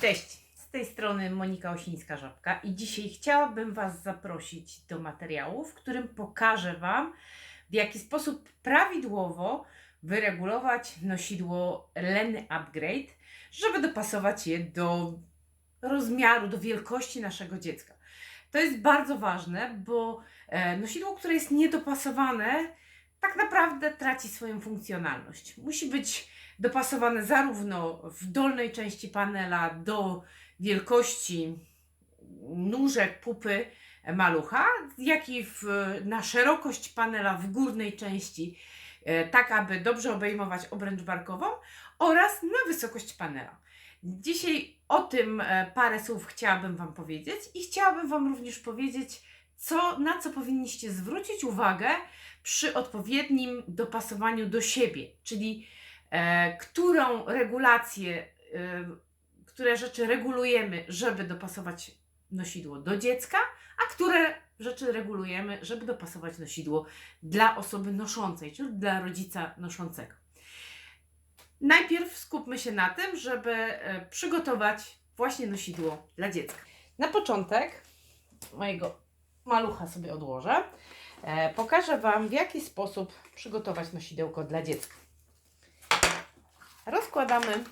Cześć, z tej strony Monika Osińska-Żabka i dzisiaj chciałabym Was zaprosić do materiału, w którym pokażę Wam, w jaki sposób prawidłowo wyregulować nosidło Leny Upgrade, żeby dopasować je do rozmiaru, do wielkości naszego dziecka. To jest bardzo ważne, bo e, nosidło, które jest niedopasowane, tak naprawdę traci swoją funkcjonalność. Musi być dopasowane zarówno w dolnej części panela do wielkości nóżek, pupy malucha, jak i w, na szerokość panela w górnej części, e, tak aby dobrze obejmować obręcz barkową oraz na wysokość panela. Dzisiaj o tym e, parę słów chciałabym Wam powiedzieć i chciałabym Wam również powiedzieć, co, na co powinniście zwrócić uwagę przy odpowiednim dopasowaniu do siebie, czyli którą regulację, e, które rzeczy regulujemy, żeby dopasować nosidło do dziecka, a które rzeczy regulujemy, żeby dopasować nosidło dla osoby noszącej, czyli dla rodzica noszącego. Najpierw skupmy się na tym, żeby e, przygotować właśnie nosidło dla dziecka. Na początek mojego malucha sobie odłożę. E, pokażę Wam, w jaki sposób przygotować nosidełko dla dziecka. Rozkładamy,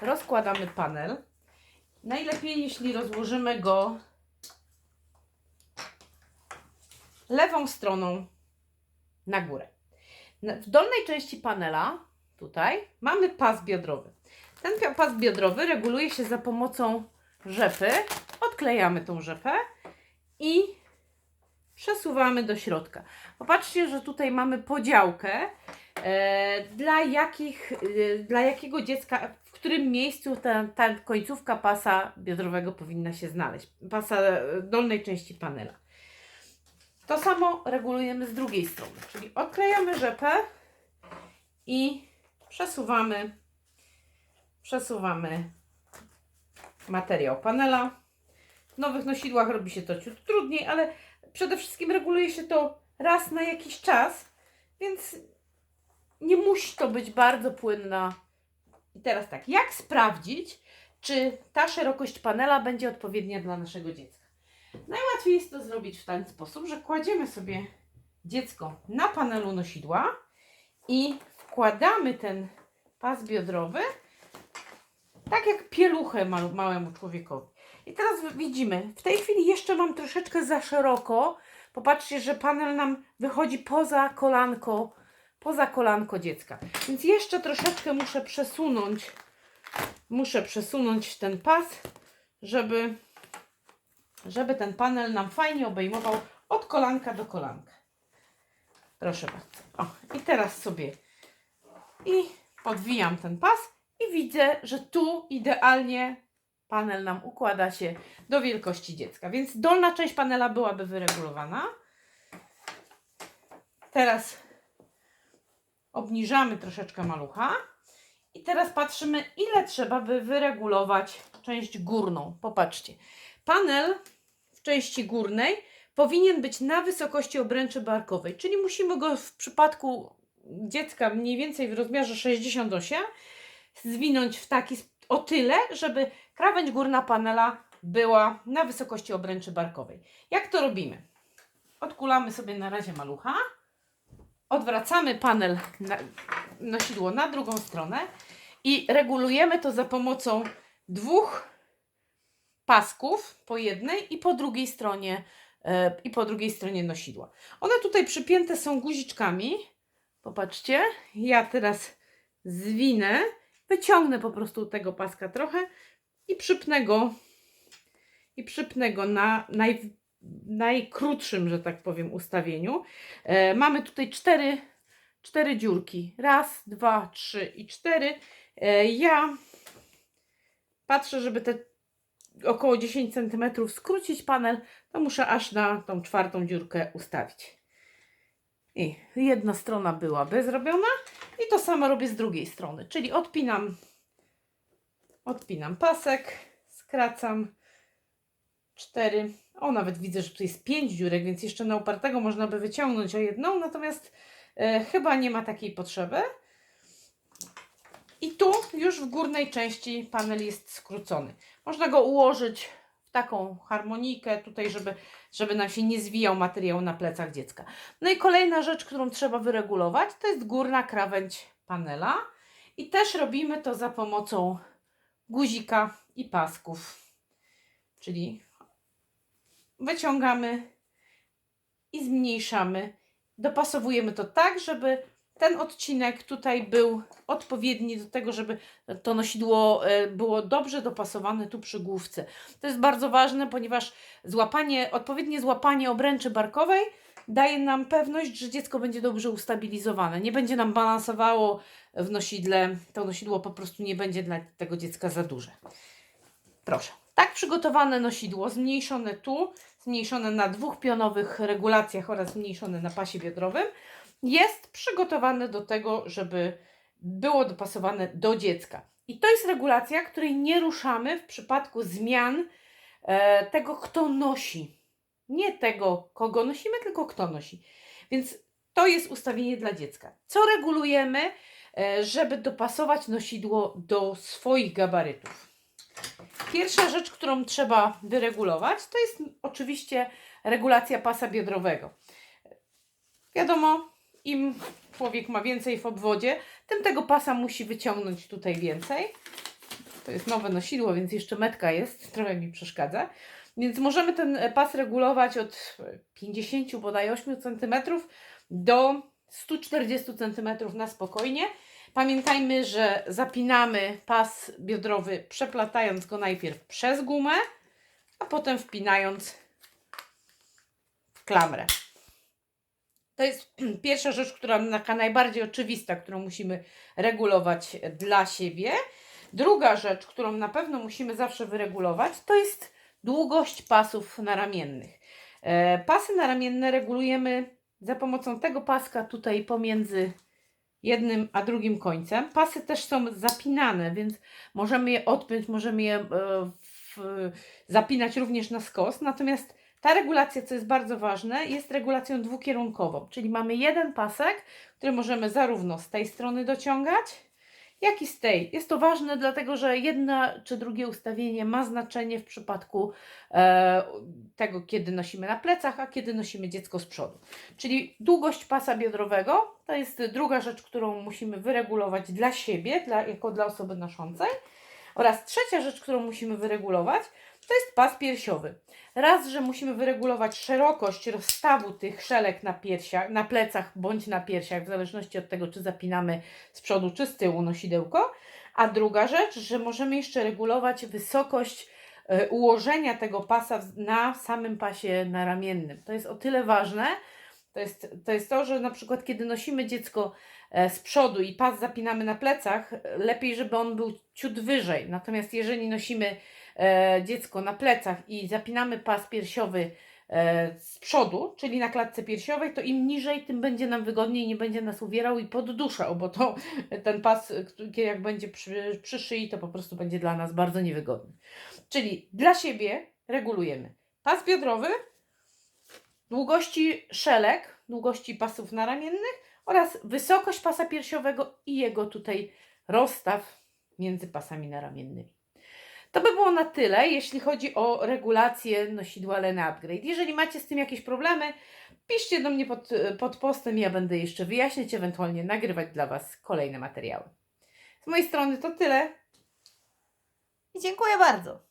rozkładamy panel. Najlepiej, jeśli rozłożymy go lewą stroną na górę. W dolnej części panela, tutaj, mamy pas biodrowy. Ten pas biodrowy reguluje się za pomocą rzepy. Odklejamy tą rzepę i przesuwamy do środka. Popatrzcie, że tutaj mamy podziałkę, dla, jakich, e, dla jakiego dziecka, w którym miejscu ta, ta końcówka pasa biodrowego powinna się znaleźć. Pasa e, dolnej części panela. To samo regulujemy z drugiej strony, czyli odklejamy rzepę i przesuwamy, przesuwamy materiał panela. W nowych nosidłach robi się to ciut trudniej, ale przede wszystkim reguluje się to raz na jakiś czas, więc nie musi to być bardzo płynna. I teraz tak, jak sprawdzić, czy ta szerokość panela będzie odpowiednia dla naszego dziecka? Najłatwiej jest to zrobić w ten sposób, że kładziemy sobie dziecko na panelu nosidła i wkładamy ten pas biodrowy tak jak pieluchę ma- małemu człowiekowi. I teraz widzimy, w tej chwili jeszcze mam troszeczkę za szeroko. Popatrzcie, że panel nam wychodzi poza kolanko, poza kolanko dziecka. Więc jeszcze troszeczkę muszę przesunąć, muszę przesunąć ten pas, żeby, żeby ten panel nam fajnie obejmował od kolanka do kolanka. Proszę bardzo. O, i teraz sobie i podwijam ten pas i widzę, że tu idealnie panel nam układa się do wielkości dziecka. Więc dolna część panela byłaby wyregulowana. Teraz obniżamy troszeczkę malucha. I teraz patrzymy, ile trzeba by wyregulować część górną. Popatrzcie. Panel w części górnej powinien być na wysokości obręczy barkowej, czyli musimy go w przypadku dziecka mniej więcej w rozmiarze 68 zwinąć w taki o tyle, żeby krawędź górna panela była na wysokości obręczy barkowej. Jak to robimy? Odkulamy sobie na razie malucha, odwracamy panel, na, nosidło na drugą stronę i regulujemy to za pomocą dwóch pasków po jednej i po drugiej stronie e, i po drugiej stronie nosidła. One tutaj przypięte są guziczkami. Popatrzcie, ja teraz zwinę, wyciągnę po prostu tego paska trochę i przypnę go i przypnę go na naj, najkrótszym, że tak powiem, ustawieniu. E, mamy tutaj cztery, cztery dziurki. Raz, dwa, trzy i cztery. E, ja patrzę, żeby te około 10 cm skrócić panel, to muszę aż na tą czwartą dziurkę ustawić. I jedna strona byłaby zrobiona i to samo robię z drugiej strony, czyli odpinam odpinam pasek, skracam cztery, o nawet widzę, że tu jest pięć dziurek, więc jeszcze na upartego można by wyciągnąć o jedną, natomiast e, chyba nie ma takiej potrzeby. I tu już w górnej części panel jest skrócony. Można go ułożyć w taką harmonikę tutaj, żeby, żeby nam się nie zwijał materiał na plecach dziecka. No i kolejna rzecz, którą trzeba wyregulować, to jest górna krawędź panela. I też robimy to za pomocą guzika i pasków. Czyli wyciągamy i zmniejszamy. Dopasowujemy to tak, żeby ten odcinek tutaj był odpowiedni do tego, żeby to nosidło e, było dobrze dopasowane tu przy główce. To jest bardzo ważne, ponieważ złapanie, odpowiednie złapanie obręczy barkowej daje nam pewność, że dziecko będzie dobrze ustabilizowane. Nie będzie nam balansowało w nosidle. To nosidło po prostu nie będzie dla tego dziecka za duże. Proszę. Tak przygotowane nosidło, zmniejszone tu, zmniejszone na dwóch pionowych regulacjach oraz zmniejszone na pasie biodrowym, jest przygotowane do tego, żeby było dopasowane do dziecka. I to jest regulacja, której nie ruszamy w przypadku zmian e, tego, kto nosi. Nie tego, kogo nosimy, tylko kto nosi. Więc to jest ustawienie dla dziecka. Co regulujemy, e, żeby dopasować nosidło do swoich gabarytów? Pierwsza rzecz, którą trzeba wyregulować, to jest oczywiście regulacja pasa biodrowego. Wiadomo, im człowiek ma więcej w obwodzie, tym tego pasa musi wyciągnąć tutaj więcej. To jest nowe nosidło, więc jeszcze metka jest, trochę mi przeszkadza. Więc możemy ten pas regulować od 50 bodaj 8 cm do 140 cm na spokojnie. Pamiętajmy, że zapinamy pas biodrowy, przeplatając go najpierw przez gumę, a potem wpinając w klamrę. To jest pierwsza rzecz, która taka najbardziej oczywista, którą musimy regulować dla siebie. Druga rzecz, którą na pewno musimy zawsze wyregulować, to jest długość pasów naramiennych. E, pasy naramienne regulujemy za pomocą tego paska tutaj pomiędzy jednym a drugim końcem. Pasy też są zapinane, więc możemy je odpiąć, możemy je e, w, zapinać również na skos. Natomiast ta regulacja, co jest bardzo ważne, jest regulacją dwukierunkową, czyli mamy jeden pasek, który możemy zarówno z tej strony dociągać, jak i tej. Jest to ważne, dlatego że jedno czy drugie ustawienie ma znaczenie w przypadku e, tego, kiedy nosimy na plecach, a kiedy nosimy dziecko z przodu. Czyli długość pasa biodrowego to jest druga rzecz, którą musimy wyregulować dla siebie, dla, jako dla osoby noszącej. Oraz trzecia rzecz, którą musimy wyregulować, to jest pas piersiowy. Raz, że musimy wyregulować szerokość rozstawu tych szelek na piersiach, na plecach bądź na piersiach, w zależności od tego, czy zapinamy z przodu czy z tyłu nosidełko. A druga rzecz, że możemy jeszcze regulować wysokość e, ułożenia tego pasa na samym pasie naramiennym. To jest o tyle ważne, to jest, to jest to, że na przykład kiedy nosimy dziecko e, z przodu i pas zapinamy na plecach, e, lepiej, żeby on był ciut wyżej. Natomiast jeżeli nosimy dziecko na plecach i zapinamy pas piersiowy e, z przodu, czyli na klatce piersiowej, to im niżej, tym będzie nam wygodniej, nie będzie nas uwierał i podduszał, bo to ten pas, e, jak będzie przy, przy szyi, to po prostu będzie dla nas bardzo niewygodny. Czyli dla siebie regulujemy pas biodrowy, długości szelek, długości pasów naramiennych oraz wysokość pasa piersiowego i jego tutaj rozstaw między pasami naramiennymi. To by było na tyle, jeśli chodzi o regulację nosidła Leny Upgrade. Jeżeli macie z tym jakieś problemy, piszcie do mnie pod, pod postem, ja będę jeszcze wyjaśniać, ewentualnie nagrywać dla Was kolejne materiały. Z mojej strony to tyle. I dziękuję bardzo.